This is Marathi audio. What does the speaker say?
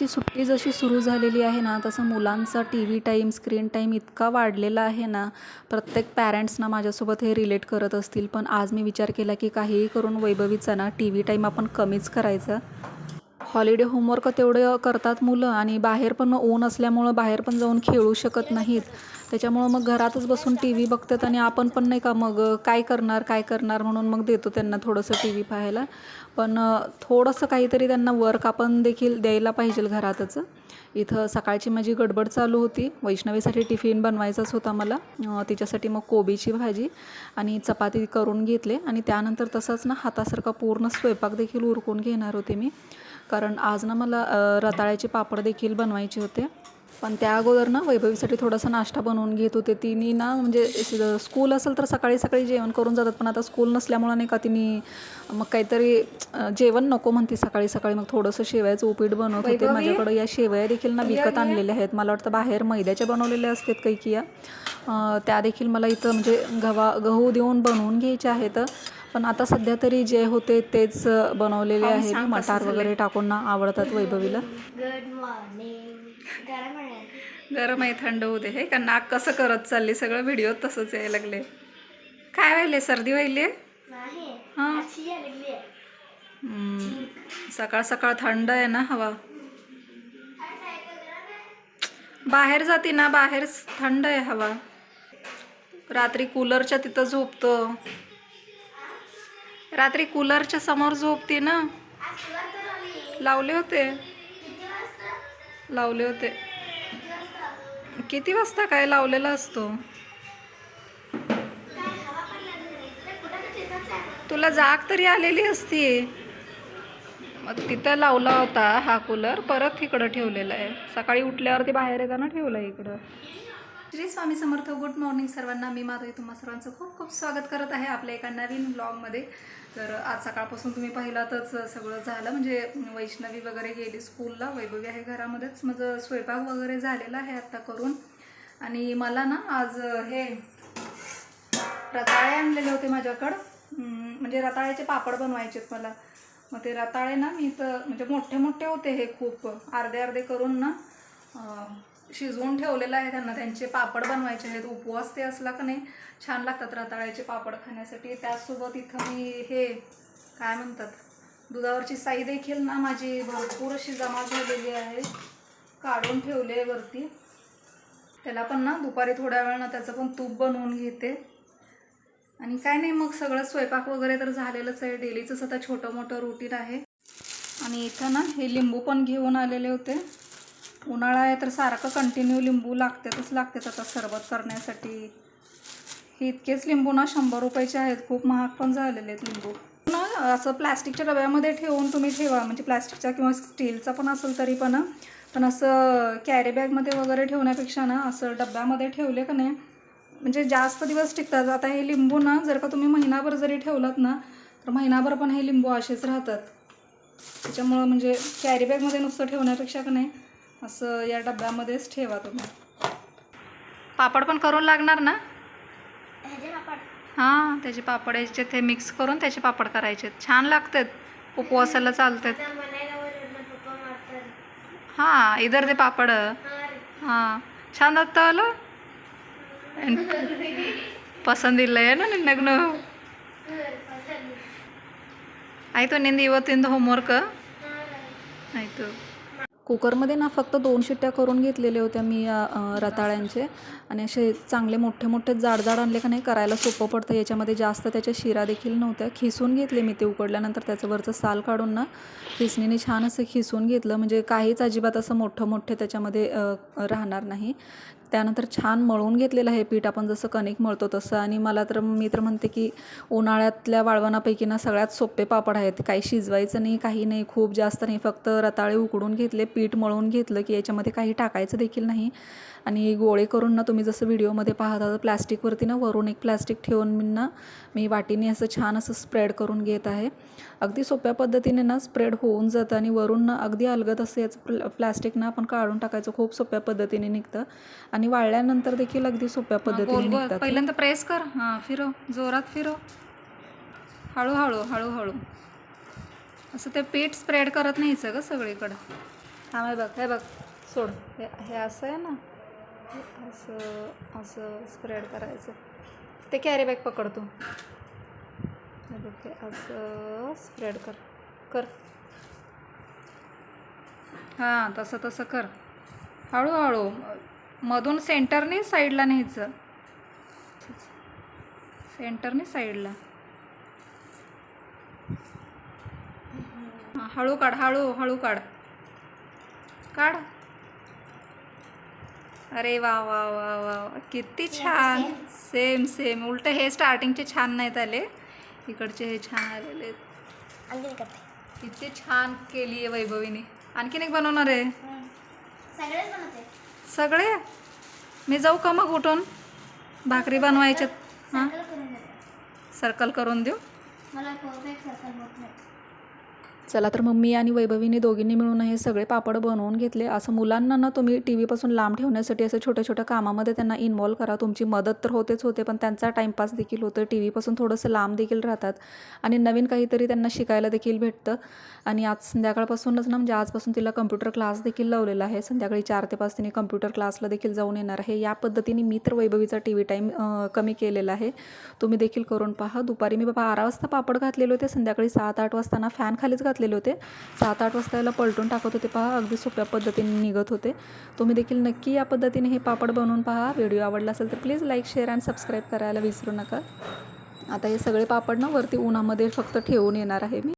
उन्हाळ्याची सुट्टी जशी सुरू झालेली आहे ना तसं मुलांचा T V time screen time इतका वाढलेला आहे ना प्रत्येक पॅरेंट्सना माझ्यासोबत हे रिलेट करत असतील. पण आज मी विचार केला की काहीही करून वैभवीचा ना टी व्ही टाईम आपण कमीच करायचा. हॉलिडे होमवर्क तेवढं करतात मुलं आणि बाहेर पण ऊन असल्यामुळं बाहेर पण जाऊन खेळू शकत नाहीत. त्याच्यामुळं मग घरातच बसून टी व्ही बघतात आणि आपण पण नाही का मग काय करणार काय करणार म्हणून मग देतो त्यांना थोडंसं टी व्ही पाहायला. पण थोडंसं काहीतरी त्यांना वर्क आपण देखील द्यायला पाहिजे घरातच. इथं सकाळची माझी गडबड चालू होती. वैष्णवीसाठी टिफिन बनवायचाच होता मला. तिच्यासाठी मग कोबीची भाजी आणि चपाती करून घेतले आणि त्यानंतर तसंच ना हातासारखा पूर्ण स्वयंपाक देखील उरकून घेणार होते मी. कारण आज ना मला रताळ्याचे पापड देखील बनवायचे होते. पण त्या अगोदर ना वैभवीसाठी थोडासा नाश्ता बनवून घेत होते. तिने ना म्हणजे स्कूल असेल तर सकाळी सकाळी जेवण करून जातात पण आता स्कूल नसल्यामुळं नाही का तिने मग काहीतरी जेवण नको म्हणते सकाळी सकाळी. मग थोडंसं शेवयाचं उपीट बनवत होते. माझ्याकडं या शेवया देखील ना विकत आणलेल्या आहेत. मला वाटतं बाहेर मैद्याच्या बनवलेल्या असतात काही किया त्या देखील मला इथं म्हणजे गव्हा गहू देऊन बनवून घ्यायच्या आहेत. पण आता सध्या तरी जे होते तेच बनवलेले आहे मी मटार वगैरे टाकून ना आवडतात वैभवीला. गुड मॉर्निंग गरम आहे. गरम आहे थंड होते हे का नाक कसं करत चालले? सगळं व्हिडिओ तसंच यायला लागले. काय व्हायले? सर्दी व्हायली हां. सकाळ सकाळ थंड आहे ना हवा. बाहेर जाते ना बाहेर थंड आहे हवा. रात्री कूलरच्या तिथं झोपतो. रात्री कूलरच्या समोर झोपते ना? लावले होते. लावले होते. किती वाजता काय लावलेला असतो? तुला जाग तरी आलेली असती. मग तिथं लावला होता हा कूलर परत इकडं ठेवलेला आहे. सकाळी उठल्यावरती बाहेर येताना ठेवला आहे इकडं. श्री स्वामी समर्थ गुड मॉर्निंग सर्वांना. मी माधवी तुम्हा सर्वांचं खूप खूप स्वागत करत आहे आपल्या एका नवीन ब्लॉगमध्ये तर आज सकाळपासून तुम्ही पाहिलातच सगळं झालं. म्हणजे वैष्णवी वगैरे गेली स्कूलला वैभवी आहे घरामध्येच. माझं स्वयंपाक वगैरे झालेला आहे आत्ता करून. आणि मला ना आज हे रताळे आणलेले होते माझ्याकडं. म्हणजे रताळ्याचे पापड बनवायचे आहेत मला. मग ते रताळे ना मी तर म्हणजे मोठे मोठे होते हे खूप. अर्धे अर्धे करून ना शिजवून ठेवलेलं आहे त्यांना. त्यांचे पापड बनवायचे आहेत. उपवास ते असला का नाही छान लागतात रताळ्याचे पापड खाण्यासाठी. त्याचसोबत इथं मी हे काय म्हणतात दुधावरची साई देखील ना माझी भरपूर अशी जमा झालेली आहे. काढून ठेवली आहे वरती. त्याला पण ना दुपारी थोड्या वेळ ना त्याचं पण तूप बनवून घेते. आणि काय नाही मग सगळं स्वयंपाक वगैरे तर झालेलंच आहे. डेलीचंच आता छोटं मोठं रुटीन आहे. आणि इथं ना हे लिंबू पण घेऊन आलेले होते. उन्हाळा आहे तर सारखं कंटिन्यू लिंबू लागतातच लागतात आता सरबत करण्यासाठी. हे इतकेच लिंबू ना शंभर रुपयाचे आहेत. खूप महाग पण झालेले आहेत लिंबू. ना असं प्लॅस्टिकच्या डब्यामध्ये ठेवून तुम्ही ठेवा. म्हणजे प्लॅस्टिकचा किंवा स्टीलचा पण असेल तरी पण. पण असं कॅरी बॅगमध्ये वगैरे ठेवण्यापेक्षा ना असं डब्यामध्ये ठेवले का नाही म्हणजे जास्त दिवस टिकतात. आता हे लिंबू ना जर का तुम्ही महिनाभर जरी ठेवलात ना तर महिनाभर पण हे लिंबू असेच राहतात. त्याच्यामुळं म्हणजे कॅरी बॅगमध्ये नुसतं ठेवण्यापेक्षा का नाही असं या डब्यामध्येच ठेवा तुम्ही पापड पण करून लागणार ना ह्याचे पापड हां त्याचे पापड याचे ते मिक्स करून त्याचे पापड करायचे छान लागतात उपवासाला चालतात आता म्हणायला वरडलं पप्पा मारतात हां इधर ते पापड हा रे. ಹಾಂ ಚಂದ ಆಗ್ತಾವಲ್ಲ ಪಸಂದಿಲ್ಲ ಏನು ನಿನ್ನಗನು ಆಯಿತು ನಿಂದು ಇವತ್ತಿಂದು ಹೋಮ್ವರ್ಕ್ हा रे. ಆಯಿತು कुकरमध्ये ना फक्त दोन शिट्ट्या करून घेतलेल्या होत्या मी रताळ्यांचे. आणि असे चांगले मोठे मोठे जाड जाड आणले का नाही करायला सोपं पडतं. याच्यामध्ये जास्त त्याच्या शिरा देखील नव्हत्या. खिसून घेतले मी ते उकडल्यानंतर त्याचं वरचं साल काढून ना खिसणीने छान असं खिसून घेतलं. म्हणजे काहीच अजिबात असं मोठं मोठे त्याच्यामध्ये राहणार नाही. त्यानंतर छान मळून घेतलेलं आहे पीठ. आपण जसं कणिक मळतो तसं. आणि मला तर मी तर म्हणते की उन्हाळ्यातल्या वाळवणापैकी ना सगळ्यात सोपे पापड आहेत. काही शिजवायचं नाही काही नाही. खूप जास्त नाही. फक्त रताळे उकडून घेतले पीठ मळून घेतलं की याच्यामध्ये काही टाकायचं देखील नाही. आणि गोळे करून ना तुम्ही जसं व्हिडिओमध्ये पाहता प्लॅस्टिकवरती ना वरून एक प्लॅस्टिक ठेवून मी ना मी वाटीने असं छान असं स्प्रेड करून घेत आहे. अगदी सोप्या पद्धतीने ना स्प्रेड होऊन जातं आणि वरून ना अगदी अलगत असं याचं प्ल प्लॅस्टिक ना आपण काढून टाकायचं. खूप सोप्या पद्धतीने निघतं. आणि वाळल्यानंतर देखील अगदी सोप्या पद्धतीने निघतात पहिल्यांदा प्रेस कर. हां फिरव जोरात फिरव हळूहळू हळूहळू. असं ते पीठ स्प्रेड करत नाहीचं ग सगळीकडं. हा हे बघ हे बघ. सोड. हे हे असं आहे ना? असं असं स्प्रेड करायचं. ते कॅरी बॅग पकडतो हे बघ हे असं स्प्रेड कर. कर. हां तसं तसं कर. हळूहळू. मधून सेंटरने साईडला न्यायचं. सेंटरने साईडला. हळू काढ हळू हळू काढ. काढ. अरे वा वा वा वा. किती छान. सेम सेम उलट हे स्टार्टिंगचे छान नाहीत आले. इकडचे हे छान आलेले आहेत. किती छान केली आहे वैभवीने. आणखीन एक बनवणार आहे. सगळेच बनवते. सगळे? मी जाऊ का मग उठून? भाकरी बनवायच्यात हां? सर्कल करून देऊ? मला सर्कल चला तर मम्मी आणि वैभवीने दोघींनी मिळून हे सगळे पापड बनवून घेतले. असं मुलांना ना तुम्ही टी व्हीपासून लांब ठेवण्यासाठी असं छोट्या छोट्या कामामध्ये त्यांना इन्वॉल्व करा. तुमची मदत तर होतेच होते पण त्यांचा टाईमपास देखील होतं टी व्हीपासून थोडंसं लांब देखील राहतात. आणि नवीन काहीतरी त्यांना शिकायला देखील भेटतं. आणि आज संध्याकाळपासूनच ना म्हणजे आजपासून तिला कम्प्युटर क्लास देखील लावलेला आहे. संध्याकाळी चार ते पाच तिने कम्प्युटर क्लासला देखील जाऊन येणार आहे. या पद्धतीने मी तर वैभवीचा टी व्ही टाईम कमी केलेला आहे. तुम्ही देखील करून पहा. दुपारी मी बाबा बारा वाजता पापड घातलेले होते. संध्याकाळी सात आठ वाजताना फॅन खालीच घातलेले होते. सात आठ वाजता याला पलटून टाकत होते पहा. अगदी सोप्या पद्धतीने निघत होते. तुम्ही देखील नक्की या पद्धतीने हे पापड बनवून पहा. व्हिडिओ आवडला असेल तर प्लीज लाईक शेअर आणि सबस्क्राईब करायला विसरू नका. आता हे सगळे पापड ना वरती उन्हामध्ये फक्त ठेवून येणार आहे मी.